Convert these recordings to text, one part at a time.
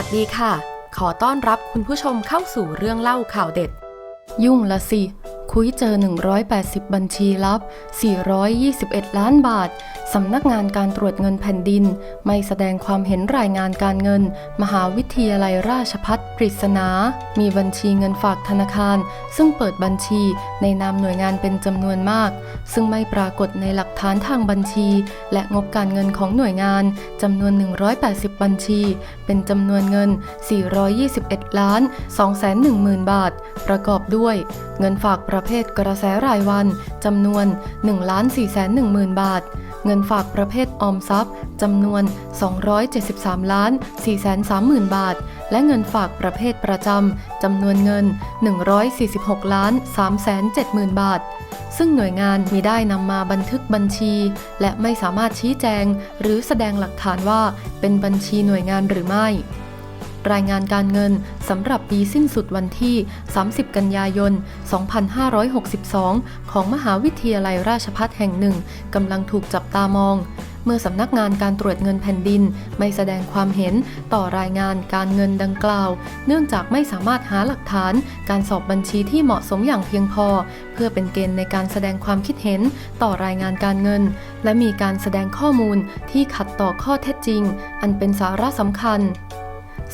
วัสดีค่ะ ขอต้อนรับคุณผู้ชมเข้าสู่เรื่องเล่าข่าวเด็ด ยุ่งละสิ คุยเจอ 180 บัญชีลับ 421 ล้านบาท สำนักงานการตรวจเงินแผ่นดิน ไม่แสดงความเห็นรายงานการเงิน มหาวิทยาลัยราชพัฒปริศนา มีบัญชีเงินฝากธนาคาร ซึ่งเปิดบัญชีในนามหน่วยงานเป็นจำนวนมาก ซึ่งไม่ปรากฏในหลักฐานทางบัญชี และงบการเงินของหน่วยงานจำนวน 180 บัญชี เป็นจำนวนเงิน 421 ล้าน 210,000 บาท ประกอบด้วย เงินฝากประประเภทกระแสรายวันจำนวน 1 4 1 0 0 0 0 บาท เงินฝากประเภทออมทรัพย์จำนวน 273ล้าน430,000 บาท และเงินฝากประเภทประจำจำนวนเงิน 146ล้าน370,000 บาท ซึ่งหน่วยงานมิได้นำมาบันทึกบัญชี และไม่สามารถชี้แจง หรือแสดงหลักฐานว่าเป็นบัญชีหน่วยงานหรือไม่ รายงานการเงินสำหรับปีสิ้นสุดวันที่ 30 กันยายน 2562 ของมหาวิทยาลัยราชภัฏแห่งหนึ่งกำลังถูกจับตามอง เมื่อสำนักงานการตรวจเงินแผ่นดิน ไม่แสดงความเห็นต่อรายงานการเงินดังกล่าว เนื่องจากไม่สามารถหาหลักฐานการสอบบัญชีที่เหมาะสมอย่างเพียงพอ เพื่อเป็นเกณฑ์ในการแสดงความคิดเห็นต่อรายงานการเงิน และมีการแสดงข้อมูลที่ขัดต่อข้อเท็จจริง อันเป็นสาระสำคัญ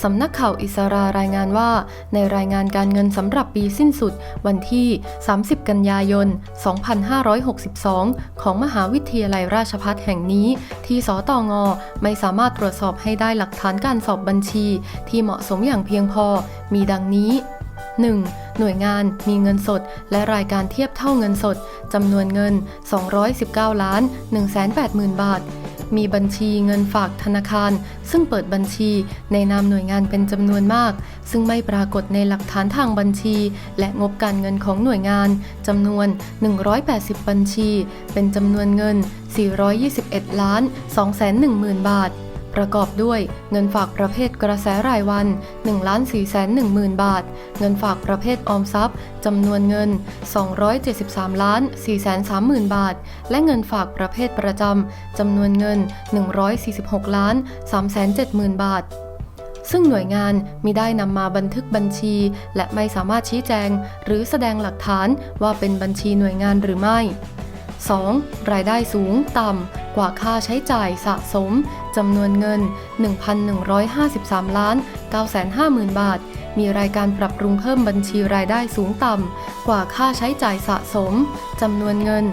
สำนักข่าวอิสรารายงานว่า ในรายงานการเงินสำหรับปีสิ้นสุด วันที่ 30 กันยายน 2562 ของมหาวิทยาลัยราชภัฏแห่งนี้ ที่สตองอไม่สามารถตรวจสอบให้ได้หลักฐานการสอบบัญชี ที่เหมาะสมอย่างเพียงพอ มีดังนี้ 1. หน่วยงานมีเงินสด และรายการเทียบเท่าเงินสดจำนวนเงิน 219 ล้าน 180,000 บาท มีบัญชีเงินฝากธนาคาร ซึ่งเปิดบัญชีในนามหน่วยงานเป็นจำนวนมาก ซึ่งไม่ปรากฏในหลักฐานทางบัญชี และงบการเงินของหน่วยงานจำนวน 180 บัญชี เป็นจำนวนเงิน 421 ล้าน 210,000 บาท ประกอบด้วยเงินฝากประเภทกระแสรายวัน1ล้าน4 1 0 0 0 0 บาท เงินฝากประเภทออมทรัพย์จำนวนเงิน 273ล้าน4 3 0 0 0 0 บาท และเงินฝากประเภทประจำจำนวนเงิน 146ล้าน3 7 0 0 0 0 บาทซึ่งหน่วยงานมิได้นำมาบันทึกบัญชี และไม่สามารถชี้แจง หรือแสดงหลักฐานว่าเป็นบัญชีหน่วยงานหรือไม่ 2. รายได้สูง ต่ำ กว่าค่าใช้จ่ายสะสมจำนวนเงิน 1,153 ล้าน 950,000 บาท มีรายการปรับปรุงเพิ่มบัญชีรายได้สูงต่ำ กว่าค่าใช้จ่ายสะสมจำนวนเงิน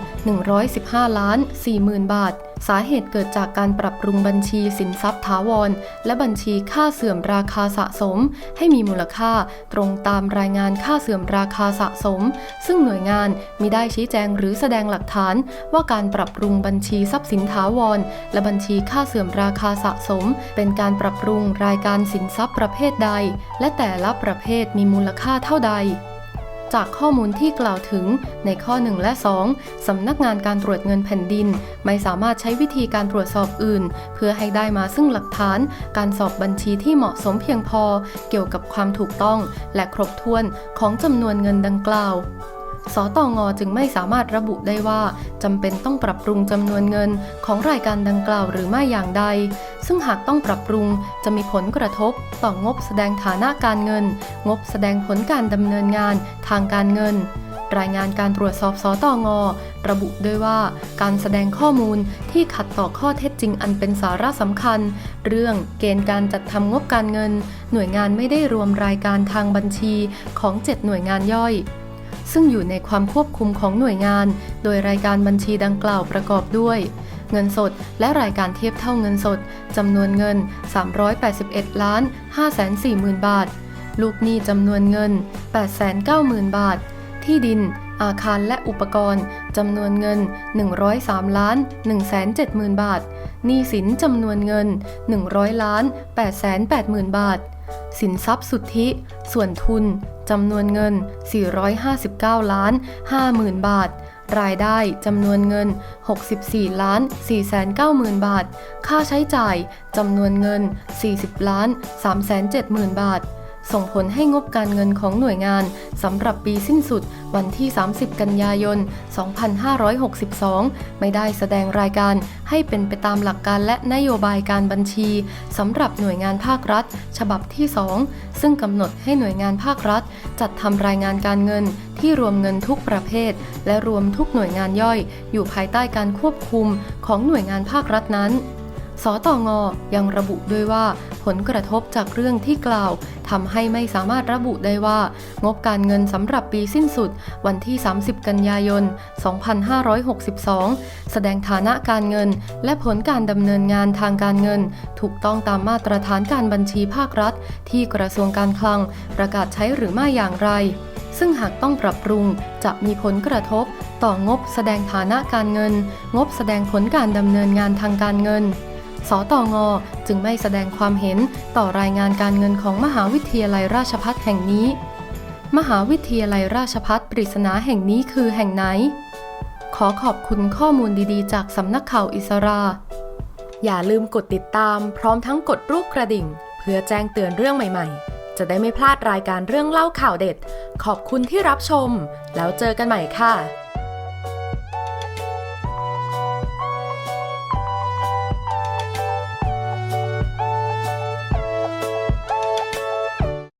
115 ล้าน 40,000 บาท สาเหตุเกิดจากการปรับปรุงบัญชีสินทรัพย์ถาวร และบัญชีค่าเสื่อมราคาสะสม ให้มีมูลค่าตรงตามรายงานค่าเสื่อมราคาสะสม ซึ่งหน่วยงานมิได้ชี้แจงหรือแสดงหลักฐาน ว่าการปรับปรุงบัญชีทรัพย์สินถาวร และบัญชีค่าเสื่อมราคาสะสม เป็นการปรับปรุงรายการสินทรัพย์ประเภทใด และแต่ละประเภทมีมูลค่าเท่าใด จากข้อมูลที่กล่าวถึงในข้อ 1 และ 2 สำนักงานการตรวจเงินแผ่นดิน ไม่สามารถใช้วิธีการตรวจสอบอื่น เพื่อให้ได้มาซึ่งหลักฐาน การสอบบัญชีที่เหมาะสมเพียงพอ เกี่ยวกับความถูกต้องและครบถ้วนของจำนวนเงินดังกล่าว สตงอจึงไม่สามารถระบุได้ว่าจำเป็นต้องปรับปรุงจำนวนเงินของรายการดังกล่าวหรือไม่อย่างใด ซึ่งหากต้องปรับปรุงจะมีผลกระทบต่องบแสดงฐานะการเงิน งบแสดงผลการดำเนินงานทางการเงินรายงานการตรวจสอบสอตงอ ระบุด้วยว่าการแสดงข้อมูลที่ขัดต่อข้อเท็จจริงอันเป็นสาระสำคัญ เรื่องเกณฑ์การจัดทำงบการเงิน หน่วยงานไม่ได้รวมรายการทางบัญชีของ 7 หน่วยงานย่อย ซึ่งอยู่ในความควบคุมของหน่วยงาน โดยรายการบัญชีดังกล่าวประกอบด้วย เงินสด และรายการเทียบเท่าเงินสดจำนวนเงิน 381ล้าน540,000 บาท ลูกหนี้จำนวนเงิน 890,000 บาท ที่ดิน อาคารและอุปกรณ์จำนวนเงิน 103ล้าน170,000 บาท หนี้สินจำนวนเงิน 100ล้าน880,000บาท สินทรัพย์สุทธิ ส่วนทุนจำนวนเงิน 459 ล้าน 50,000 บาท รายได้จำนวนเงิน 64 ล้าน 490,000 บาท ค่าใช้จ่ายจำนวนเงิน 40 ล้าน 370,000 บาท ส่งผลให้งบการเงินของหน่วยงานสำหรับปีสิ้นสุด วันที่ 30 กันยายน 2562 ไม่ได้แสดงรายการให้เป็นไปตามหลักการและนโยบายการบัญชีสำหรับหน่วยงานภาครัฐ ฉบับที่ 2 ซึ่งกำหนดให้หน่วยงานภาครัฐ จัดทำรายงานการเงินที่รวมเงินทุกประเภท และรวมทุกหน่วยงานย่อย อยู่ภายใต้การควบคุมของหน่วยงานภาครัฐนั้น สตงยังระบุด้วยว่า ผลกระทบจากเรื่องที่กล่าวทำให้ไม่สามารถระบุได้ว่า งบการเงินสำหรับปีสิ้นสุด วันที่ 30 กันยายน 2562 แสดงฐานะการเงิน และผลการดำเนินงานทางการเงิน ถูกต้องตามมาตรฐานการบัญชีภาครัฐ ที่กระทรวงการคลัง ประกาศใช้หรือไม่อย่างไร ซึ่งหากต้องปรับปรุงจะมีผลกระทบ ต่องบแสดงฐานะการเงิน งบแสดงผลการดำเนินงานทางการเงิน สตงอจึงไม่แสดงความเห็นต่อรายงานการเงินของมหาวิทยาลัยราชภัฏแห่งนี้ มหาวิทยาลัยราชภัฏปริศนาแห่งนี้คือแห่งไหน ขอขอบคุณข้อมูลดีๆ จากสำนักข่าวอิสรา อย่าลืมกดติดตามพร้อมทั้งกดรูปกระดิ่ง เพื่อแจ้งเตือนเรื่องใหม่ ๆ จะได้ไม่พลาดรายการเรื่องเล่าข่าวเด็ด ขอบคุณที่รับชม แล้วเจอกันใหม่ค่ะ